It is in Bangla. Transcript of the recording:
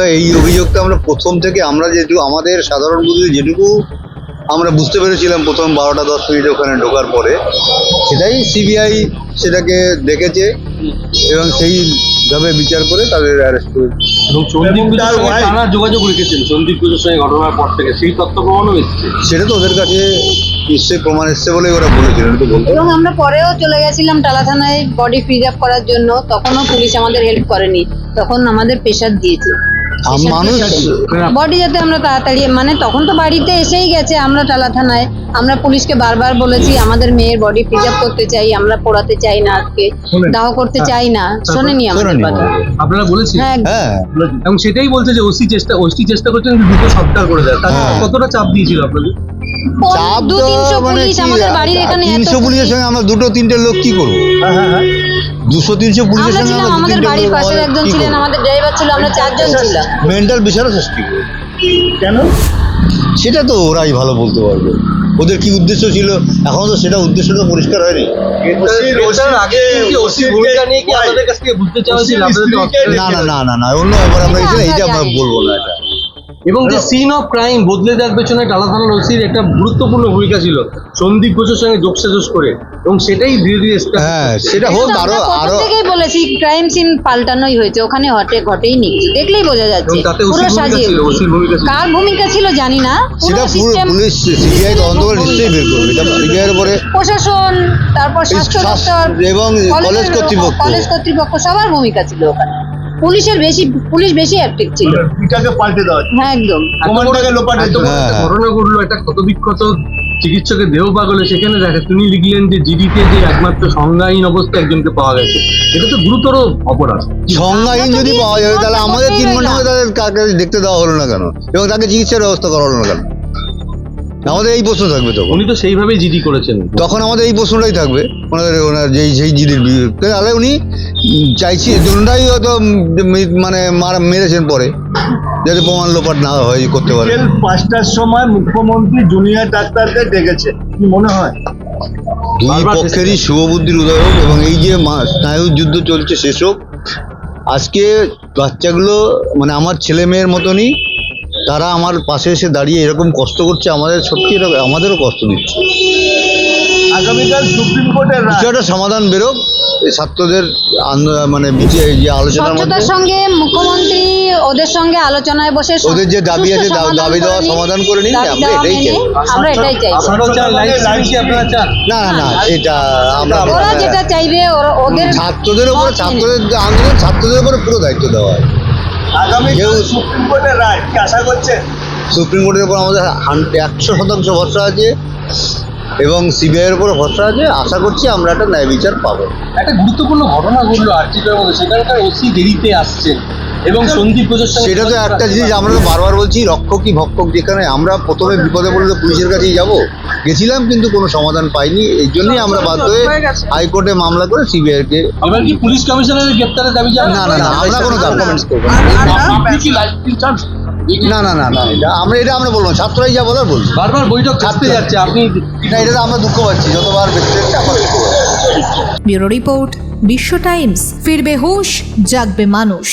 দাদা এই অভিযোগটা আমরা প্রথম থেকে আমরা যেটুকু আমাদের সাধারণ বুদ্ধি যেটুকু আমরা বুঝতে পেরেছিলাম প্রথম বারোটা দশ মিনিট ওখানে ঢোকার পরে সেটাই সিবিআই সেটাকে দেখেছে এবং সেইভাবে বিচার করে তাদের অ্যারেস্ট করেছে এবং সন্দীপ তার যোগাযোগ রেখেছেন সন্দীপ ঘোষের সঙ্গে ঘটনার পর থেকে সেই তথ্য প্রমাণও এসছে। সেটা তো ওদের কাছে নিশ্চয়ই প্রমাণ এসছে বলেই ওরা বলেছিল এটা তো বলতে এবং আমরা পরেও চলে গেছিলাম টালা থানায় বডি ফ্রিজ আপ করার জন্য তখনও পুলিশ আমাদের হেল্প করেনি তখন আমাদের প্রেশার দিয়েছে। মানুষ বডি যাতে আমরা তাড়াতাড়ি মানে তখন তো বাড়িতে এসেই গেছে আমরা টালা থানায়। আমরা পুলিশকে বারবার বলেছি আমাদের মেয়ের বডি ফ্রিজ আপ করতে চাই আমরা পোড়াতে চাই না আজকে। দাহ করতে চাই না। শোনেনি আমাদের কথা। আমাদের। আপনারা বলেছেন। হ্যাঁ। হ্যাঁ। এবং সেটাই বলছে যে ওসি চেষ্টা ওসি চেষ্টা করছেন যে দ্রুত সৎকার করে দেয় তার হ্যাঁ। কতটা চাপ দিয়েছিল আপনাদের? চাপ তো মানে পুলিশ আমাদের বাড়ির এখানে তিনশো পুলিশের সঙ্গে আমরা দুটো তিনটে লোক কি করব? দুশো তিনশো পুলিশের আমরা সঙ্গে ছিলাম আমাদের বাড়ির আমাদের একজন ছিলেন আমাদের ড্রাইভার ছিল আমরা চারজন ছিলাম। মেন্টাল বিচারও সৃষ্টি কেন? সেটা তো ওরাই ভালো বলতে পারবে। ওদের কি উদ্দেশ্য ছিল? এখনও তো সেটা উদ্দেশ্যটা পরিষ্কার হয়নি। না না না না না অন্য ব্যাপার আমরা এটা আমরা এইটা বলব না এটা। এবং যে সিন অফ ক্রাইম বদলে দেওয়ার পেছনে টালা থানার ওসির একটা গুরুত্বপূর্ণ ভূমিকা ছিল। সন্দীপ ঘোষের সঙ্গে যোগসাজস করে। এবং সেটাই ধীরে ধীরে হ্যাঁ সেটা হোক আরও আরও থেকেই বলেছি ক্রাইম সিন পাল্টানোই হয়েছে। ওখানে হটে ঘটেই নি। দেখলেই বোঝা এবং যাচ্ছে তাতে পুরো ওসির ভূমিকা সাজিয়ে ছিল ওসির ভূমিকা ছিল। কার ভূমিকা ছিল জানি না। সেটা পুরো পুরো পুলিশ সিবিআই তদন্ত করে নিশ্চয়ই বের করবে। এটা সিবিআই এর উপরে প্রশাসন তারপর স্বাস্থ্য দপ্তর এবং কলেজ কর্তৃপক্ষ। কলেজ কর্তৃপক্ষ সবার ভূমিকা ছিল ওখানে। পুলিশের বেশি পুলিশ বেশি অ্যাক্টিভ ছিল। এটাকে পাল্টে দেওয়া হ্যাঁ একদম। এত বড় একটা হ্যাঁ। ঘটনা ঘটলো একটা ক্ষতবিক্ষত চিকিৎসকের দেহ পাগলে সেখানে দেখে তিনি লিখলেন যে জিডিতে যে একমাত্র সংজ্ঞাহীন অবস্থায় একজনকে পাওয়া গেছে। এটা তো গুরুতর অপরাধ। সংজ্ঞাহীন যদি পাওয়া যাবে তাহলে আমাদের তিন ঘণ্টা। তাদের কাকে দেখতে দেওয়া হলো না কেন? এবং তাকে চিকিৎসার ব্যবস্থা করা হলো না কেন? আমাদের এই প্রশ্ন থাকবে তখন। উনি তো সেইভাবেই জিডি করেছেন। তখন আমাদের এই প্রশ্নটাই থাকবে। ওনাদের ওনার যেই সেই জিডির তাহলে উনি চাইছি দুটাই হয়তো মানে মার- মেরেছেন পরে। যাতে প্রমাণ লোপাট না হয় করতে পারে। পাঁচটার সময় মুখ্যমন্ত্রী জুনিয়র ডাক্তারদের ডেকেছে। কি মনে হয়? দুই পক্ষেরই শুভবুদ্ধির উদয় হোক এবং এই যে স্নায়ুর যুদ্ধ চলছে শেষ হোক আজকে বাচ্চাগুলো মানে আমার ছেলে মেয়ের মতনই তারা আমার পাশে এসে দাঁড়িয়ে এরকম কষ্ট করছে আমাদের সত্যি আমাদেরও কষ্ট দিচ্ছে। আগামীকাল সুপ্রিম কোর্টের কিছু একটা সমাধান বেরোক এই ছাত্রদের মানে যে আলোচনার মধ্যে। সঙ্গে মুখ্যমন্ত্রী ওদের সঙ্গে আলোচনায় বসে ওদের যে দাবি আছে দাবি দেওয়া সমাধান করে নিন, আমরা এটাই চাই। আমরা এটাই চাই। আপনারাও চান লাইভ স্ট্রিমিং কি আপনারা চান। না না না এটা আমরা ওরা যেটা চাইবে ওদের ছাত্রদের উপরে ছাত্রদের আন্দোলন ছাত্রদের উপরে পুরো দায়িত্ব দেওয়া হয়। কেউ- সুপ্রিম কোর্টের রায় কি আশা করছেন? সুপ্রিম কোর্টের উপর আমাদের একশো শতাংশ ভরসা আছে এবং সিবিআইয়ের উপর ভরসা আছে। আশা করছি আমরা একটা ন্যায় বিচার পাবো। একটা গুরুত্বপূর্ণ ঘটনা ঘটলো আর্থিকের মধ্যে। সেখানকার ওসি দেরিতে আসছেন এবং সন্দীপ সঙ্গে সেটা তো একটা জিনিস আমরা তো বারবার বলছি রক্ষক কি ভক্ষক যেখানে আমরা প্রথমে বিপদে পড়লে পুলিশের কাছেই যাব। গেছিলাম কিন্তু কোনো সমাধান পাইনি। এই জন্যই আমরা বাধ্য হয়ে হাইকোর্টে মামলা করে সিবিআইকে এবার কি পুলিশ কমিশনারের গ্রেপ্তারের দাবি না না না আমরা কোনো দাবি করব না। আপনি কি লাইভ স্ট্রিম চান না না না এটা আমরা এটা আমরা বলব না। ছাত্ররাই যা বলার বলব বারবার বৈঠক আসতে যাচ্ছে আপনি না এটা তো আমরা দুঃখ পাচ্ছি। যতবার বেঁচে যাচ্ছে আমরা দুঃখ পাচ্ছি। ব্যুরো রিপোর্ট বিশ্ব টাইমস ফিরবে হুশ জাগবে মানুষ।